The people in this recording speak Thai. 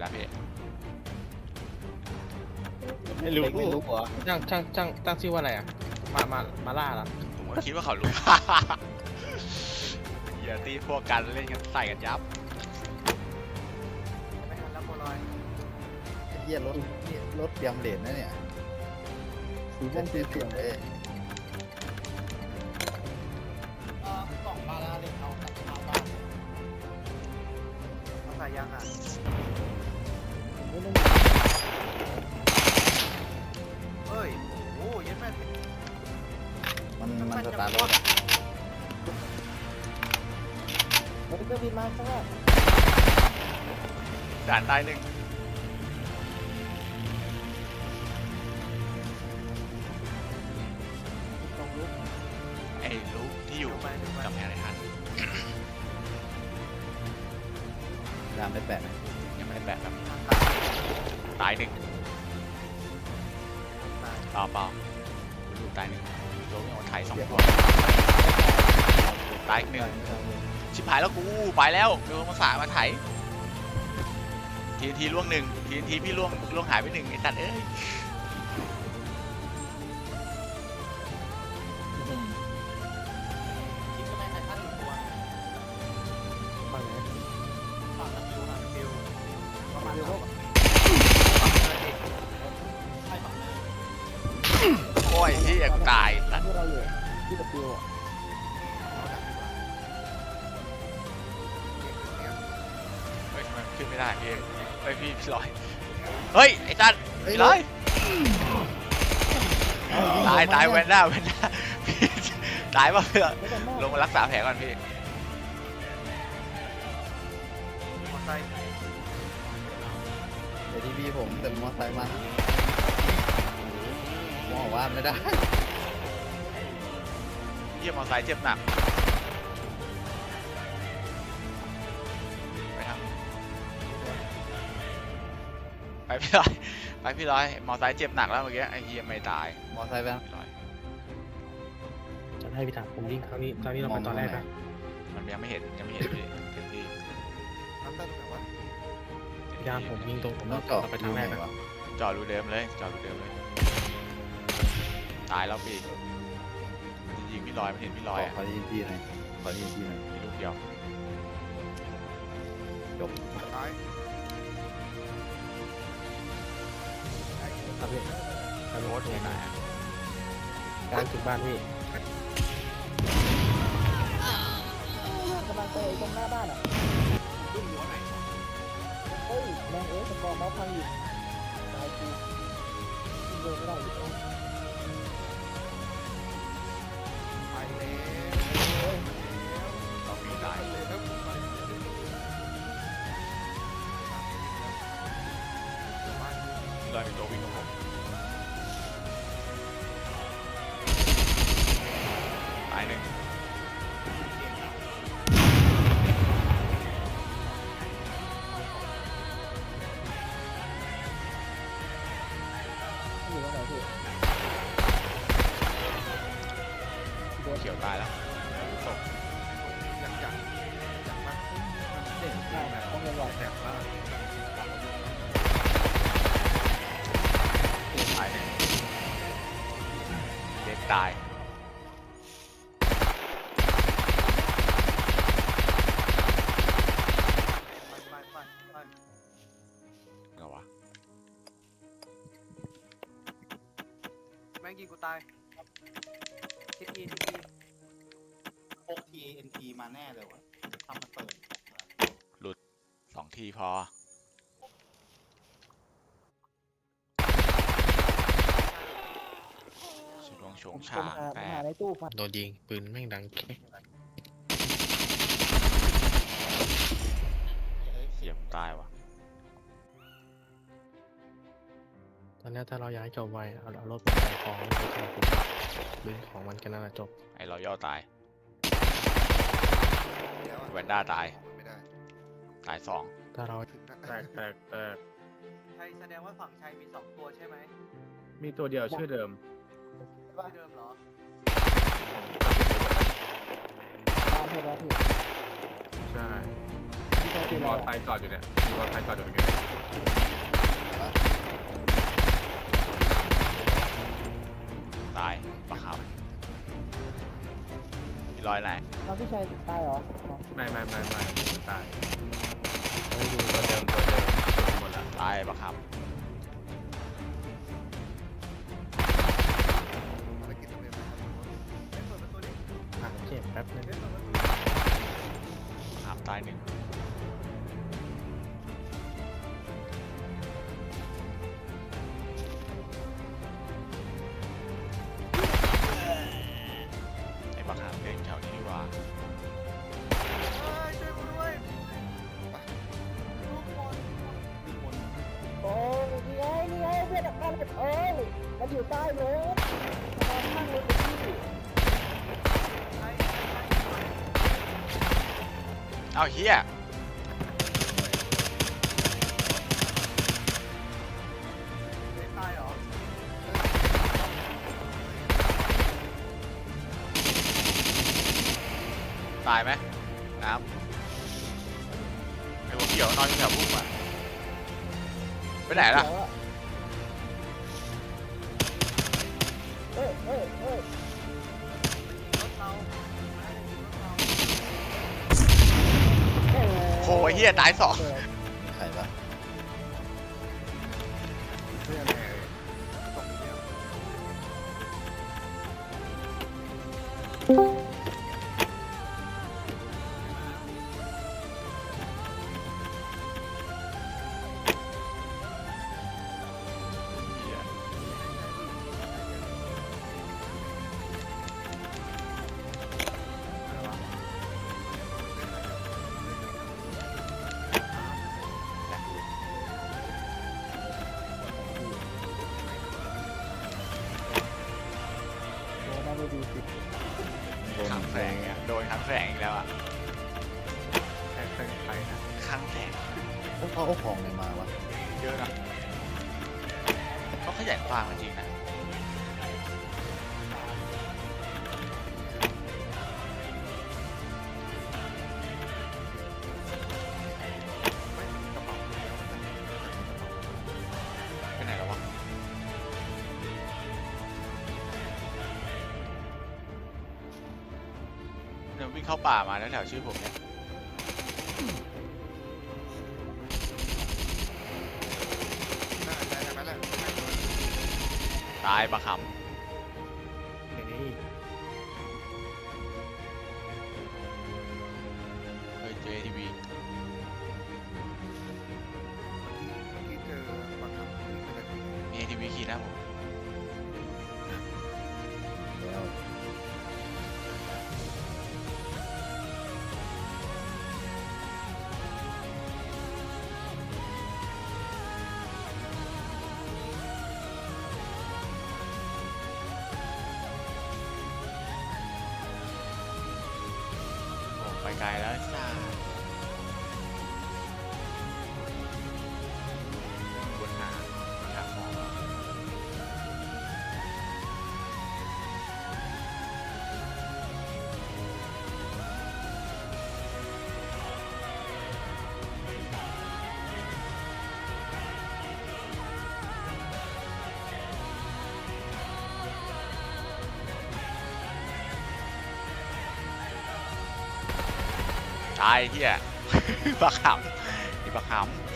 แล้วพี่ไม่รู้ไม่รู้หัวช่างช่างช่างตั้งชื่อว่าอะไรอะ มามามาล่าละผมก็คิดว่าเขารู้ อย่าตีพวกกันเล่นกันใส่กันยับไม่ทันแล้วโบอยเยี่ยรถนี่รถเตรียมเหลนนะเนี่ยคือพวกเตรียมเลย มันมันสตาร์ทรถอะมันก็บินมาข้างหน้าด่านตายหนึ่งตรงลุกไอ้ลูกที่อยู่ไปดูไปกำแพงไรทันยามไปแปะไหมยังไม่ได้แปะครับตายหนึ่งเปล่าเปล่าลูกตายหนึ่ง ลูกเอาไถสองตัวตายอีกหนึ่งชิบหายแล้วกูไปแล้วโดนมาสามาไถทีนทีล่วงหนึ่งทีนทีพี่ล่วงล่วงหายไปหนึ่งไอ้สัตว์เอ้ยคิดว่าแม่งไททันหนึ่งตัวฝั่งไหนฝั่งนักฟิวฝั่งนักฟิวประมาณนั้นใช่ฝั่งเลยโอ้ยที่กูตาย สัตว์ที่เราอยู่ที่ตะฟิวอะเฮ้ยทำไมมันขึ้นไม่ได้พี่เองเฮ้ยพี่พี่ลอย เฮ้ย ไอ้สัตว์เฮ้ยพี่ลอย ตายตายแวนด้าแวนด้าพี่ตายป่ะเพื่อนลงมารักษาแผลก่อนพี่มอไซค์เดี๋ยวทีวีผมแต่มอไซค์มันมองว่าไม่ได้ เยี่ยมมอไซค์เจ็บหนักไปทางไปพี่ลอยไปพี่ลอยมอไซค์เจ็บหนักแล้วเมื่อกี้ไอ้เฮียไม่ตายมอไซค์ไปนะพี่ลอยจะให้พี่ถามผมวิ่งครั้งนี้ครั้งนี้เราไปตอนแรกนะมันยังไม่เห็นยังไม่เห็นพี่เต็มที่น้ำตาตรงไหนวะเต็ที่ยามผมวิ่งตรงผมต้ต้อองงเจาะไปทางแรกนะวะจอดรูเดิมเลยจอดรูเดิมเลยตายแล้วพี่มันจะ ยิงพี่ลอยมันเห็นพี่ลขออยอะขอดีทีหน่อยขอดีทีหน่อยมีลูกเดียวจบซ้ายครับพี่ไปโรถตรงไหนอะกลางถึงบ้านพี่กำลังไปตรงหน้าบ้านอะขึ้นหัวไหนเฮ้ยแมงเอ้ยสกอร์เมาส์พังอยู่ตายกูขึ้นเดินไม่ได้อยู่ ตายแล้วตกอยากอยากอยากมากเด่นใช่ต้องระวังแสบมากตายหนึ่งเด็กตายไปไปไปไปเหรอวะแม่งยิงกูตายทีทีทีทีพ ก TNT มาแน่เลยวะทำมาเปิดสองทีพอ ชุดวงชงชาแปดในตู้ฟันโดนยิง ปืนแม่งดังแค่เสียมตายวะตอนนี้ถ้าเราย้ายจบไวเอาเอารถไปขายของไปขายของดึงของมันกันนั่นแหละจบ ไอ้รอย่อตาย แวนด้าตายตายสองถ้าเราถึงแตกแตกแตกใช่แสดงว่าฝั่งชายมีสองตัวใช่ไหมมีตัวเดียวชื่อเดิม ชื่อเดิมเหรอใช่พี่ตัวมอลไทยจอดอยู่เนี่ยมีวอลไทยจอดอยู่ตรงนี้ตายปะครับมีรอยแหลก น้องพี่ชายตายเหรออ๋อไม่ไม่ไม่ไม่ตายเฮ้ยดูตัวเดิมตัวเดิมหมดละตายปะครับหาเจ็บแป๊บนึงหามตายหนึ่ง เอาเฮียตายไหมน้ำไอ้หัวเขียวนอนอยู่แถวพุ่มอะไปไหนล่ะ เอ้ยเอ้ยเอ้ย โหไอ้เฮียตายสอง นขังแสงอะโดนขังแสงอีกแล้วอะแค่เครื่องไฟนะขังแสงแล้วเขาเอาของไหนมาวะ เยอะนะเขาขยันฟาร์มจริงนะ ววิ่งเข้าป่ามาแล้วแถวชื่อผมเนี่ยน่าใช่ใช่ไหมล่ะตายปะขเโอ้ไกลแล้ว ตายเฮียปลาขำนี่ปลาขำ